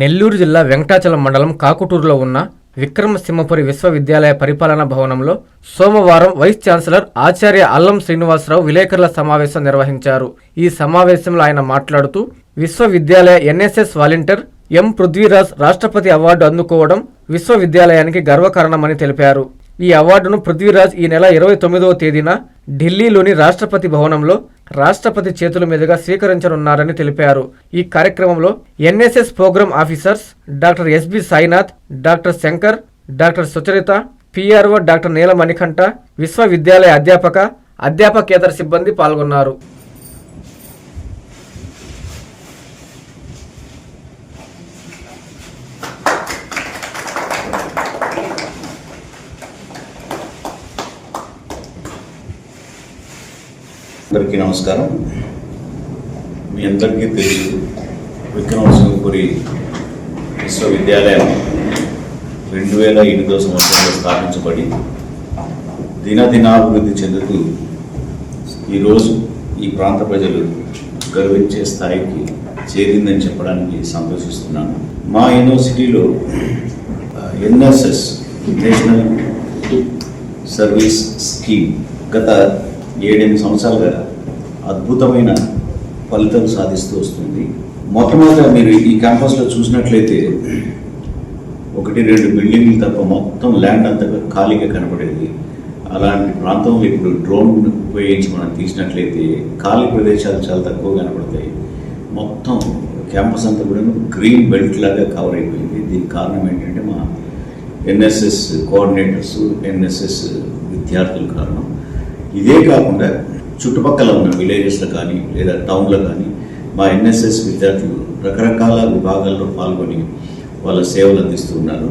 నెల్లూరు జిల్లా వెంకటాచలం మండలం కాకుటూరులో ఉన్న విక్రమసింహపురి విశ్వవిద్యాలయ పరిపాలనా భవనంలో సోమవారం వైస్ ఛాన్సలర్ ఆచార్య అల్లం శ్రీనివాసరావు విలేకరుల సమావేశం నిర్వహించారు. ఈ సమావేశంలో ఆయన మాట్లాడుతూ విశ్వవిద్యాలయ ఎన్ఎస్ఎస్ వాలంటీర్ ఎం పృథ్వీరాజ్ రాష్ట్రపతి అవార్డు అందుకోవడం విశ్వవిద్యాలయానికి గర్వకారణమని తెలిపారు. ఈ అవార్డును పృథ్వీరాజ్ ఈ నెల ఇరవై తొమ్మిదవ తేదీన ఢిల్లీలోని రాష్ట్రపతి భవనంలో రాష్ట్రపతి చేతుల మీదుగా స్వీకరించనున్నారని తెలిపారు. ఈ కార్యక్రమంలో NSS programme officers doctor S B Sainath doctor Shankar doctor Sucharitha PRO doctor Neela Manikanta విశ్వవిద్యాలయ అధ్యాపక అధ్యాపకేతర సిబ్బంది పాల్గొన్నారు. అందరికీ నమస్కారం. మీ అందరికీ తెలుసు విక్రమసింహపురి విశ్వవిద్యాలయం రెండు వేల ఎనిమిదో సంవత్సరంలో స్థాపించబడి దినదినాభివృద్ధి చెందుతూ ఈరోజు ఈ ప్రాంత ప్రజలు గర్వించే స్థాయికి చేరిందని చెప్పడానికి సంతోషిస్తున్నాను. మా యూనివర్సిటీలో ఎన్ఎస్ఎస్ నేషనల్ సర్వీస్ స్కీమ్ గత ఏడెనిమిది సంవత్సరాలుగా అద్భుతమైన ఫలితం సాధిస్తూ వస్తుంది. మొట్టమొదట మీరు ఈ క్యాంపస్లో చూసినట్లయితే ఒకటి రెండు బిల్డింగ్లు తప్ప మొత్తం ల్యాండ్ అంతా ఖాళీగా కనపడేది అలాంటి ప్రాంతంలో ఇప్పుడు డ్రోన్ ఉపయోగించి మనం తీసినట్లయితే ఖాళీ ప్రదేశాలు చాలా తక్కువ కనపడతాయి మొత్తం క్యాంపస్ అంతా కూడా గ్రీన్ బెల్ట్ లాగా కవర్ అయిపోయింది. దీనికి కారణం ఏంటంటే మా ఎన్ఎస్ఎస్ కోఆర్డినేటర్స్ ఎన్ఎస్ఎస్ విద్యార్థుల కారణం. ఇదే కాకుండా చుట్టుపక్కల ఉన్న విలేజెస్లో కానీ లేదా టౌన్లో కానీ మా ఎన్ఎస్ఎస్ విద్యార్థులు రకరకాల విభాగాల్లో పాల్గొని వాళ్ళ సేవలు అందిస్తూ ఉన్నారు.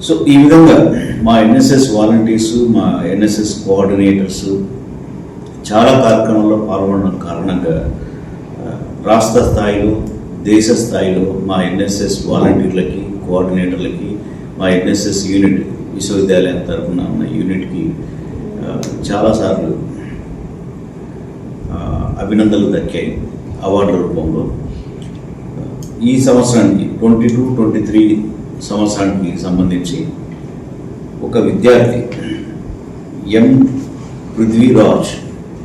సో ఈ విధంగా మా ఎన్ఎస్ఎస్ వాలంటీర్స్ మా ఎన్ఎస్ఎస్ కోఆర్డినేటర్స్ చాలా కార్యక్రమాల్లో పాల్గొనడం కారణంగా రాష్ట్ర స్థాయిలో దేశ స్థాయిలో మా ఎన్ఎస్ఎస్ వాలంటీర్లకి కోఆర్డినేటర్లకి మా ఎన్ఎస్ఎస్ యూనిట్ విశ్వవిద్యాలయం తరఫున ఉన్న యూనిట్కి చాలాసార్లు అభినందనలు దక్కాయి అవార్డుల రూపంలో. ఈ సంవత్సరానికి ట్వంటీ టూ ట్వంటీ త్రీ సంవత్సరానికి సంబంధించి ఒక విద్యార్థి M Prithviraj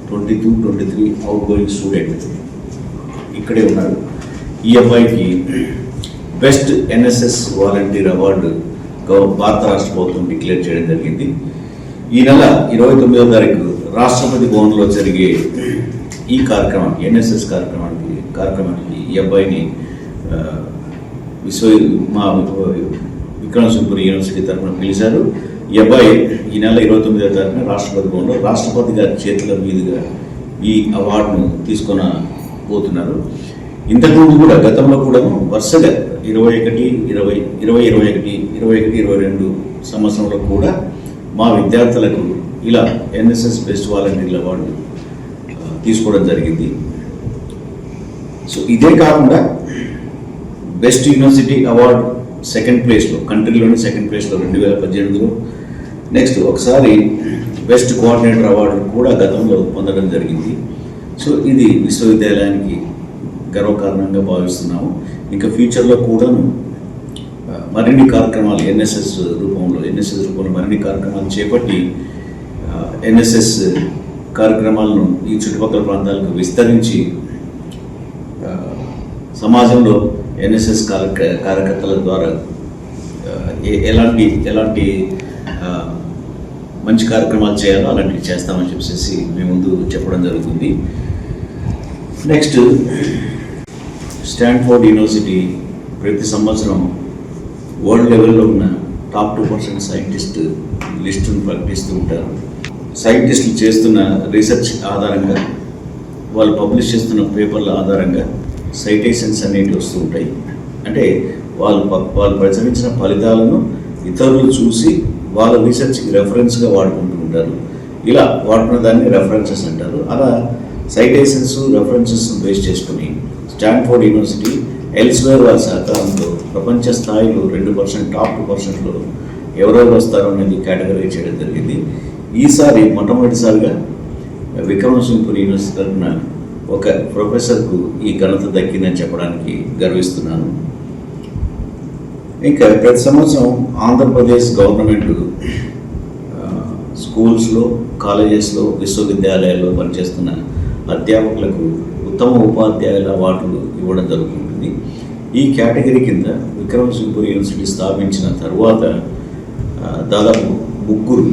twenty two twenty three outgoing student. ఇక్కడే ఉన్నాడు. ఈ అబ్బాయికి బెస్ట్ ఎన్ఎస్ఎస్ వాలంటీర్ అవార్డు గవ- భారత రాష్ట్ర ప్రభుత్వం డిక్లేర్ చేయడం జరిగింది. ఈ నెల ఇరవై తొమ్మిదో తారీఖు రాష్ట్రపతి భవన్లో జరిగే ఈ కార్యక్రమానికి ఎన్ఎస్ఎస్ కార్యక్రమానికి కార్యక్రమానికి ఈ అబ్బాయిని విశ్వ మా విక్రమసింహపురి యూనివర్సిటీ తరఫున పిలిచారు. ఈ అబ్బాయి ఈ నెల ఇరవై తొమ్మిదో తారీఖున రాష్ట్రపతి భవన్లో రాష్ట్రపతి గారి చేతుల మీదుగా ఈ అవార్డును తీసుకొన పోతున్నారు. ఇంతకుముందు కూడా గతంలో కూడా వరుసగా ఇరవై ఒకటి ఇరవై ఇరవై ఇరవై ఒకటి ఇరవై ఒకటి ఇరవై రెండు సంవత్సరంలో కూడా మా విద్యార్థులకు ఇలా ఎన్ఎస్ఎస్ బెస్ట్ వాలంటీర్ల అవార్డు తీసుకోవడం జరిగింది. సో ఇదే కాకుండా బెస్ట్ యూనివర్సిటీ అవార్డు సెకండ్ ప్లేస్లో కంట్రీలోని సెకండ్ ప్లేస్లో రెండు వేల పద్దెనిమిదిలో. నెక్స్ట్ ఒకసారి బెస్ట్ కోఆర్డినేటర్ అవార్డు కూడా గతంలో పొందడం జరిగింది. సో ఇది విశ్వవిద్యాలయానికి గర్వకారణంగా భావిస్తున్నాము. ఇంకా ఫ్యూచర్లో కూడాను మరిన్ని కార్యక్రమాలు ఎన్ఎస్ఎస్ రూపంలో ఎన్ఎస్ఎస్ రూపంలో మరిన్ని కార్యక్రమాలు చేపట్టి ఎన్ఎస్ఎస్ కార్యక్రమాలను ఈ చుట్టుపక్కల ప్రాంతాలకు విస్తరించి సమాజంలో ఎన్ఎస్ఎస్ కార్యక కార్యకర్తల ద్వారా ఏ- ఎలాంటి ఎలాంటి మంచి కార్యక్రమాలు చేయాలో అలాంటివి చేస్తామని చెప్పేసి మీ ముందు చెప్పడం జరుగుతుంది. నెక్స్ట్ స్టాన్ఫోర్డ్ యూనివర్సిటీ ప్రతి సంవత్సరం వరల్డ్ లెవెల్లో ఉన్న టాప్ టూ పర్సెంట్ సైంటిస్ట్ లిస్టును ప్రకటిస్తూ ఉంటారు. సైంటిస్టులు చేస్తున్న రీసెర్చ్ ఆధారంగా వాళ్ళు పబ్లిష్ చేస్తున్న పేపర్ల ఆధారంగా సైటేషన్స్ అనేవి వస్తూ ఉంటాయి. అంటే వాళ్ళు వాళ్ళు ప్రచురించిన ఫలితాలను ఇతరులు చూసి వాళ్ళ రీసెర్చ్కి రెఫరెన్స్గా వాడుకుంటూ ఉంటారు. ఇలా వాడుకున్న దాన్ని రెఫరెన్సెస్ అంటారు. అలా సైటేషన్స్ రెఫరెన్సెస్ బేస్ చేసుకుని స్టాన్ఫోర్డ్ యూనివర్సిటీ ఎల్స్వేర్ వారి సహకారంతో ప్రపంచ స్థాయిలో రెండు పర్సెంట్ టాప్ టూ పర్సెంట్లో ఎవరెవరు వస్తారో అనేది కేటగిరీ చేయడం జరిగింది. ఈసారి మొట్టమొదటిసారిగా విక్రమ విక్రమసింహపురి యూనివర్సిటీ తరఫున ఒక ప్రొఫెసర్కు ఈ ఘనత దక్కిందని చెప్పడానికి గర్విస్తున్నాను. ఇంకా ప్రతి సంవత్సరం ఆంధ్రప్రదేశ్ గవర్నమెంట్ స్కూల్స్లో కాలేజెస్లో విశ్వవిద్యాలయాల్లో పనిచేస్తున్న అధ్యాపకులకు ఉత్తమ ఉపాధ్యాయుల అవార్డులు ఇవ్వడం జరుగుతుంటుంది ఈ కేటగిరీ కింద విక్రమసింహపురి యూనివర్సిటీ స్థాపించిన తర్వాత దాదాపు ముగ్గురు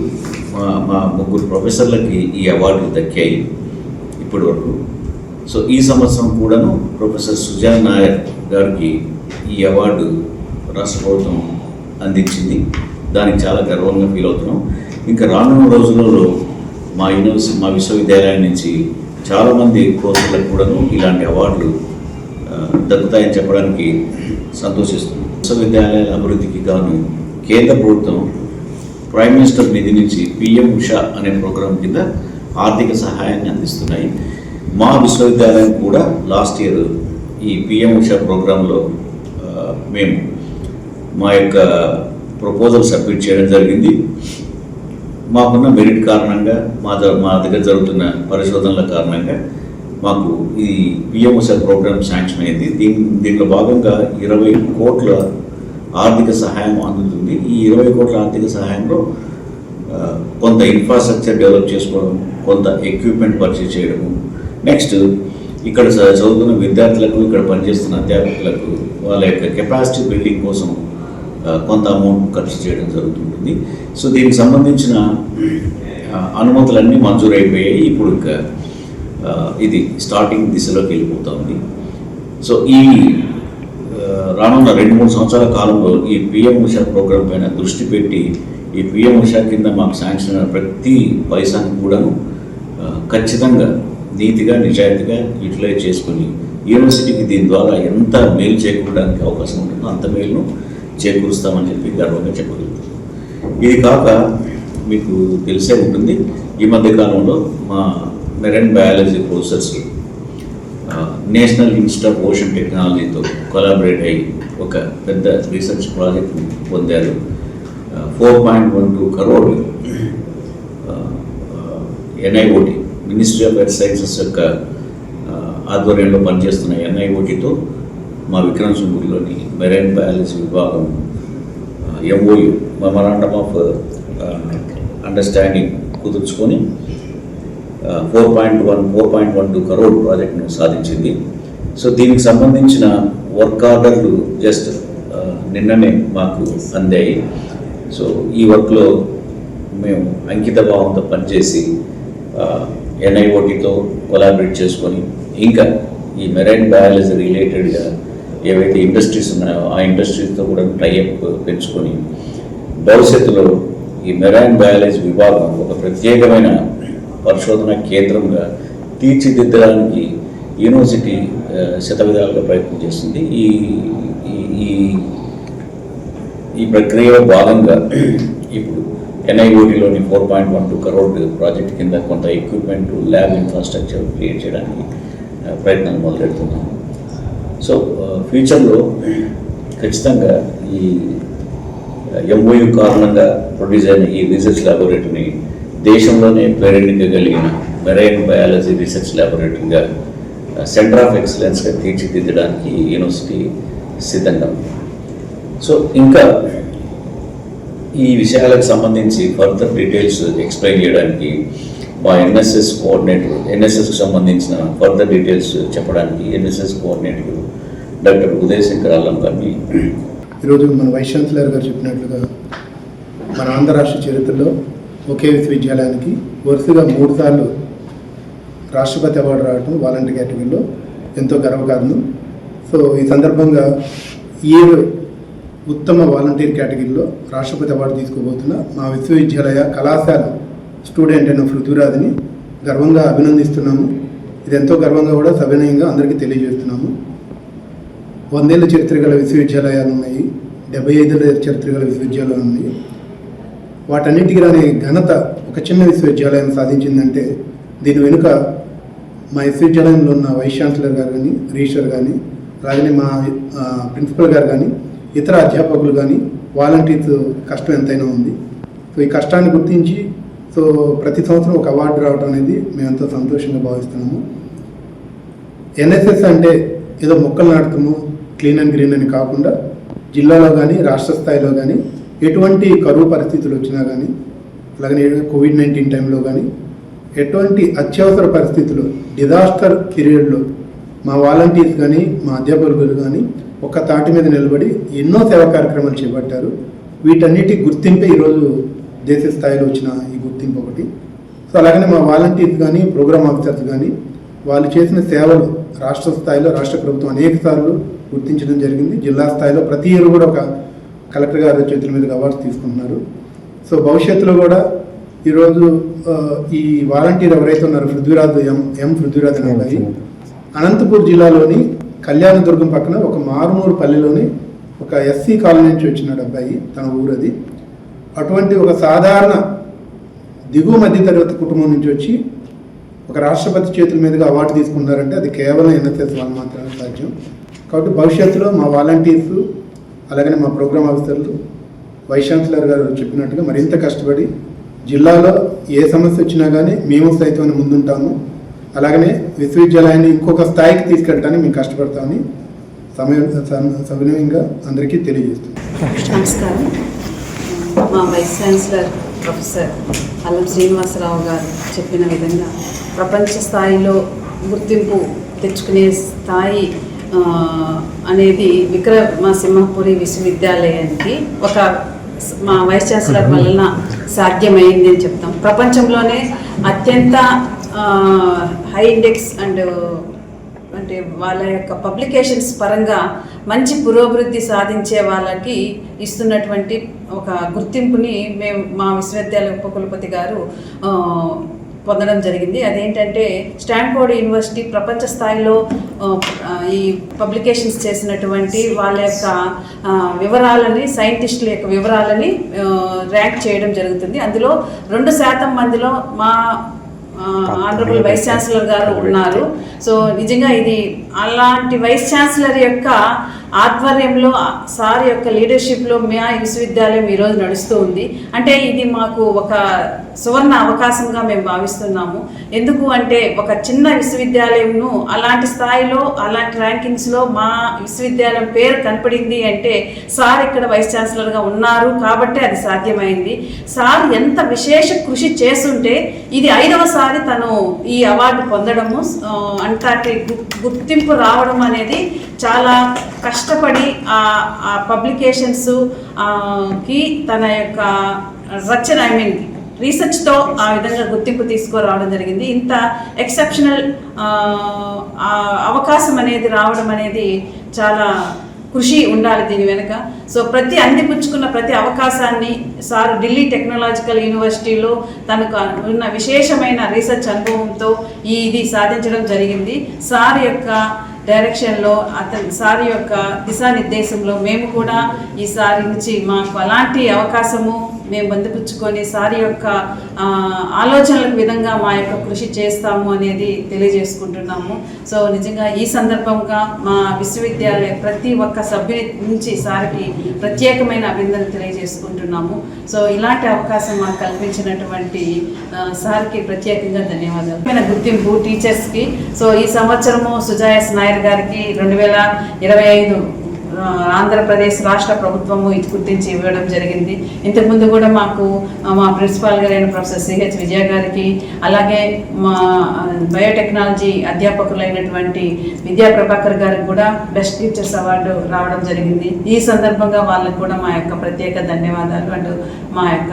మా మా ముగ్గురు ప్రొఫెసర్లకి ఈ అవార్డులు దక్కాయి ఇప్పటి వరకు. సో ఈ సంవత్సరం కూడాను ప్రొఫెసర్ సుజాన్ నాయర్ గారికి ఈ అవార్డు రాష్ట్ర ప్రభుత్వం అందించింది. దానికి చాలా గర్వంగా ఫీల్ అవుతున్నాం. ఇంకా రానున్న రోజులలో మా యూనివర్సిటీ మా విశ్వవిద్యాలయం నుంచి చాలామంది కోర్సులకు కూడాను ఇలాంటి అవార్డులు దక్కుతాయని చెప్పడానికి సంతోషిస్తుంది. విశ్వవిద్యాలయాల అభివృద్ధికి గాను కేంద్ర ప్రభుత్వం ప్రైమ్ మినిస్టర్ నిధి నుంచి పిఎం ఉషా అనే ప్రోగ్రాం కింద ఆర్థిక సహాయాన్ని అందిస్తున్నాయి. మా విశ్వవిద్యాలయం కూడా లాస్ట్ ఇయర్ ఈ పిఎం ఉషా ప్రోగ్రాంలో మేము మా యొక్క ప్రపోజల్ సబ్మిట్ చేయడం జరిగింది. మాకున్న మెరిట్ కారణంగా మా మా దగ్గర జరుగుతున్న పరిశోధనల కారణంగా మాకు ఈ పిఎంఎస్ఆర్ ప్రోగ్రామ్ శాంక్షన్ అయింది. దీని దీంట్లో భాగంగా ఇరవై కోట్ల ఆర్థిక సహాయం అందుతుంది. ఈ ఇరవై కోట్ల ఆర్థిక సహాయంలో కొంత ఇన్ఫ్రాస్ట్రక్చర్ డెవలప్ చేసుకోవడం కొంత ఎక్విప్మెంట్ పర్చేస్ చేయడము. నెక్స్ట్ ఇక్కడ చ- చదువుతున్న విద్యార్థులకు ఇక్కడ పనిచేస్తున్న అధ్యాపకులకు వాళ్ళ యొక్క కెపాసిటీ బిల్డింగ్ కోసం కొంత అమౌంట్ ఖర్చు చేయడం జరుగుతుంటుంది. సో దీనికి సంబంధించిన అనుమతులన్నీ మంజూరైపోయాయి. ఇప్పుడు ఇంకా ఇది స్టార్టింగ్ దిశలోకి వెళ్ళిపోతూ ఉంది. సో ఈ రానున్న రెండు మూడు సంవత్సరాల కాలంలో ఈ పిఎం ఉషా ప్రోగ్రాం పైన దృష్టి పెట్టి ఈ పిఎం ఉషా కింద మాకు శాంక్షన్ అయిన ప్రతి పైసాని కూడాను ఖచ్చితంగా నీతిగా నిజాయితీగా యూటిలైజ్ చేసుకొని యూనివర్సిటీకి దీని ద్వారా ఎంత మేలు చేకూరడానికి అవకాశం ఉంటుందో అంత మేలును చేకూరుస్తామని చెప్పి గర్వంగా చెప్పగలుగుతాం ఇది కాక మీకు తెలిసే ఉంటుంది ఈ మధ్య కాలంలో మా marine biology professors national institute of ocean టెక్నాలజీతో కొలాబరేట్ అయ్యి ఒక పెద్ద రీసెర్చ్ ప్రాజెక్ట్ పొందారు. Four point one two crore NIOT ministry of earth sciences యొక్క ఆధ్వర్యంలో పనిచేస్తున్న ఎన్ఐఓటితో మా విక్రమ్ సింగుడిలోని మెరైన్ బయాలజీ విభాగం MOU memorandum of understanding కుదుర్చుకొని four point one four point one two crore ప్రాజెక్ట్ను సాధించింది. సో దీనికి సంబంధించిన వర్క్ ఆర్డర్లు జస్ట్ నిన్ననే మాకు అందాయి. సో ఈ వర్క్లో మేము అంకిత భావంతో పనిచేసి ఎన్ఐఓటీతో కొలాబరేట్ చేసుకొని ఇంకా ఈ మెరైన్ బయాలజీ రిలేటెడ్గా ఏవైతే ఇండస్ట్రీస్ ఉన్నాయో ఆ ఇండస్ట్రీస్తో కూడా టైఅప్ పెంచుకొని భవిష్యత్తులో ఈ మెరైన్ బయాలజీ విభాగం ఒక ప్రత్యేకమైన పరిశోధన కేంద్రంగా తీర్చిదిద్దడానికి యూనివర్సిటీ శతవిధాలుగా ప్రయత్నం చేస్తుంది. ఈ ఈ- ఈ ఈ ప్రక్రియలో భాగంగా ఇప్పుడు ఎన్ఐఓటీలోని four point one two crore project కింద కొంత ఎక్విప్మెంట్ ల్యాబ్ ఇన్ఫ్రాస్ట్రక్చర్ క్రియేట్ చేయడానికి ప్రయత్నాలు మొదలెడుతున్నాము సో ఫ్యూచర్లో ఖచ్చితంగా ఈ ఎంఓయు కారణంగా ప్రొడ్యూస్ అయిన ఈ రీసెర్చ్ ల్యాబొరేటరీని దేశంలోనే పేరెన్నిక మెరైన్ బయాలజీ రీసెర్చ్ ల్యాబొరేటరీగా సెంటర్ ఆఫ్ ఎక్సలెన్స్గా తీర్చిదిద్దడానికి యూనివర్సిటీ సిద్ధంగా సో ఇంకా ఈ విషయాలకు సంబంధించి ఫర్దర్ డీటెయిల్స్ ఎక్స్ప్లెయిన్ చేయడానికి మా ఎన్ఎస్ఎస్ కోఆర్డినేటర్ ఎన్ఎస్ఎస్కి సంబంధించిన ఫర్దర్ డీటెయిల్స్ చెప్పడానికి NSS coordinator doctor Uday Shankar Allam గారిని ఈరోజు మన వైస్ ఛాన్సలర్ గారు చెప్పినట్లుగా మన ఆంధ్ర రాష్ట్ర చరిత్రలో ఒకే విశ్వవిద్యాలయానికి వరుసగా మూడుసార్లు రాష్ట్రపతి అవార్డు రావడం వాలంటీర్ కేటగిరీలో ఎంతో గర్వకారణం. సో ఈ సందర్భంగా ఏ ఉత్తమ వాలంటీర్ కేటగిరీలో రాష్ట్రపతి అవార్డు తీసుకోబోతున్న మా విశ్వవిద్యాలయ కళాశాల స్టూడెంట్ అయిన పృథ్వీరాజ్ని గర్వంగా అభినందిస్తున్నాము. ఇది ఎంతో గర్వంగా కూడా సవినయంగా అందరికీ తెలియజేస్తున్నాము. వందేళ్ళ చరిత్ర గల విశ్వవిద్యాలయాలు ఉన్నాయి డెబ్బై ఐదేళ్ళ చరిత్ర గల విశ్వవిద్యాలయాలు ఉన్నాయి వాటన్నిటికీ రాని ఘనత ఒక చిన్న విశ్వవిద్యాలయం సాధించిందంటే దీని వెనుక మా విశ్వవిద్యాలయంలో ఉన్న వైస్ ఛాన్సలర్ గారు కానీ రిజిస్టర్ కానీ అలాగే మా ప్రిన్సిపల్ గారు కానీ ఇతర అధ్యాపకులు కానీ వాలంటీర్స్ కష్టం ఎంతైనా ఉంది. సో ఈ కష్టాన్ని గుర్తించి సో ప్రతి సంవత్సరం ఒక అవార్డు రావడం అనేది మేము సంతోషంగా భావిస్తున్నాము. ఎన్ఎస్ఎస్ అంటే ఏదో మొక్కలు నాటుతాము క్లీన్ అండ్ గ్రీన్ అని కాకుండా జిల్లాలో కానీ రాష్ట్ర స్థాయిలో కానీ ఎటువంటి కరువు పరిస్థితులు వచ్చినా కానీ అలాగే కోవిడ్ నైన్టీన్ టైంలో కానీ ఎటువంటి అత్యవసర పరిస్థితులు డిజాస్టర్ పీరియడ్లో మా వాలంటీర్స్ కానీ మా అధ్యాపకులు కానీ ఒక తాటి మీద నిలబడి ఎన్నో సేవా కార్యక్రమాలు చేపట్టారు. వీటన్నిటి గుర్తింపే ఈరోజు దేశ స్థాయిలో వచ్చిన ఈ గుర్తింపు ఒకటి. సో అలాగనే మా వాలంటీర్స్ కానీ ప్రోగ్రామ్ ఆఫీసర్స్ కానీ వాళ్ళు చేసిన సేవలు రాష్ట్ర స్థాయిలో రాష్ట్ర ప్రభుత్వం అనేక సార్లు గుర్తించడం జరిగింది. జిల్లా స్థాయిలో ప్రతి ఇయర్ కూడా ఒక కలెక్టర్ గారి చేతుల మీదుగా అవార్డ్స్ తీసుకుంటున్నారు. సో భవిష్యత్తులో కూడా ఈరోజు ఈ వాలంటీర్ ఎవరైతే ఉన్నారో పృథ్వీరాజ్ ఎం ఎం పృథ్వీరాజ్ అనే అబ్బాయి అనంతపూర్ జిల్లాలోని కళ్యాణదుర్గం పక్కన ఒక మారుమూరు పల్లెలోని ఒక ఎస్సీ కాలనీ నుంచి వచ్చినాడు అబ్బాయి తన ఊరది. అటువంటి ఒక సాధారణ దిగువ మధ్యతరగతి కుటుంబం నుంచి వచ్చి ఒక రాష్ట్రపతి చేతుల మీదుగా అవార్డు తీసుకున్నారంటే అది కేవలం ఎన్ఎస్ఎస్ వాళ్ళు మాత్రమే సాధ్యం. కాబట్టి భవిష్యత్తులో మా వాలంటీర్స్ అలాగనే మా ప్రోగ్రామ్ ఆఫీసర్లు వైస్ ఛాన్సలర్ గారు చెప్పినట్టుగా మరింత కష్టపడి జిల్లాలో ఏ సమస్య వచ్చినా కానీ మేము సైతం ముందుంటాము. అలాగనే విశ్వవిద్యాలయాన్ని ఇంకొక స్థాయికి తీసుకెళ్ళడానికి మేము కష్టపడతామని సమయం స- సవినయంగా అందరికీ తెలియజేస్తున్నాం. నమస్కారం. మా వైస్ ఛాన్సలర్ ప్రొఫెసర్ అల్లం శ్రీనివాసరావు గారు చెప్పిన విధంగా ప్రపంచ స్థాయిలో గుర్తింపు తెచ్చుకునే స్థాయి అనేది విక్రమసింహపురి విశ్వవిద్యాలయానికి ఒక మా వైస్ ఛాన్సలర్ వలన సాధ్యమైంది అని చెప్తాం. ప్రపంచంలోనే అత్యంత హై ఇండెక్స్ అండ్ అంటే వాళ్ళ యొక్క పబ్లికేషన్స్ పరంగా మంచి పురోభివృద్ధి సాధించే వాళ్ళకి ఇస్తున్నటువంటి ఒక గుర్తింపుని మేము మా విశ్వవిద్యాలయ ఉపకులపతి గారు పొందడం జరిగింది. అదేంటంటే స్టాన్ఫోర్డ్ యూనివర్సిటీ ప్రపంచ స్థాయిలో ఈ పబ్లికేషన్స్ చేసినటువంటి వాళ్ళ యొక్క వివరాలని సైంటిస్టుల యొక్క వివరాలని ర్యాంక్ చేయడం జరుగుతుంది. అందులో రెండు శాతం మందిలో మా ఆనరబుల్ వైస్ ఛాన్సలర్ గారు ఉన్నారు. సో నిజంగా ఇది అలాంటి వైస్ ఛాన్సలర్ యొక్క ఆధ్వర్యంలో సార్ యొక్క లీడర్షిప్లో మా విశ్వవిద్యాలయం ఈరోజు నడుస్తూ ఉంది. అంటే ఇది మాకు ఒక సువర్ణ అవకాశంగా మేము భావిస్తున్నాము. ఎందుకు అంటే ఒక చిన్న విశ్వవిద్యాలయంను అలాంటి స్థాయిలో అలాంటి ర్యాంకింగ్స్లో మా విశ్వవిద్యాలయం పేరు కనపడింది అంటే సార్ ఇక్కడ వైస్ ఛాన్సలర్గా ఉన్నారు కాబట్టి అది సాధ్యమైంది. సార్ ఎంత విశేష కృషి చేస్తుంటే ఇది ఐదవసారి తను ఈ అవార్డు పొందడము. ఆ, అంతటి గుర్తింపు రావడం అనేది చాలా కష్టపడి ఆ పబ్లికేషన్స్కి తన యొక్క రచన ఐ మీన్ రీసెర్చ్తో ఆ విధంగా గుర్తింపు తీసుకురావడం జరిగింది. ఇంత ఎక్సెప్షనల్ అవకాశం అనేది రావడం అనేది చాలా కృషి ఉండాలి దీని వెనుక. సో ప్రతి అందిపుచ్చుకున్న ప్రతి అవకాశాన్ని సార్ ఢిల్లీ టెక్నాలజికల్ యూనివర్సిటీలో తనకు ఉన్న విశేషమైన రీసెర్చ్ అనుభవంతో ఇది సాధించడం జరిగింది. సార్ యొక్క డైరెక్షన్లో అతని సార్ యొక్క దిశానిర్దేశంలో మేము కూడా ఈసారి నుంచి మాకు అలాంటి అవకాశము మేము బందిపుచ్చుకొని సారి యొక్క ఆలోచనలకు విధంగా మా యొక్క కృషి చేస్తాము అనేది తెలియజేసుకుంటున్నాము. సో నిజంగా ఈ సందర్భంగా మా విశ్వవిద్యాలయ ప్రతి ఒక్క సభ్యుని నుంచి సార్కి ప్రత్యేకమైన అభినందన తెలియజేసుకుంటున్నాము. సో ఇలాంటి అవకాశం మాకు కల్పించినటువంటి సార్కి ప్రత్యేకంగా ధన్యవాదాలు. గుర్తింపు టీచర్స్కి. సో ఈ సంవత్సరము సుజాయస్ నాయర్ గారికి రెండు వేల ఇరవై ఐదు ఆంధ్రప్రదేశ్ రాష్ట్ర ప్రభుత్వము ఇది గుర్తించి ఇవ్వడం జరిగింది. ఇంతకుముందు కూడా మాకు మా ప్రిన్సిపాల్ గారైన ప్రొఫెసర్ సిహెచ్ విజయ గారికి అలాగే మా బయోటెక్నాలజీ అధ్యాపకులైనటువంటి విద్యా ప్రభాకర్ గారికి కూడా బెస్ట్ టీచర్స్ అవార్డు రావడం జరిగింది. ఈ సందర్భంగా వాళ్ళకు కూడా మా యొక్క ప్రత్యేక ధన్యవాదాలు. అంటూ మా యొక్క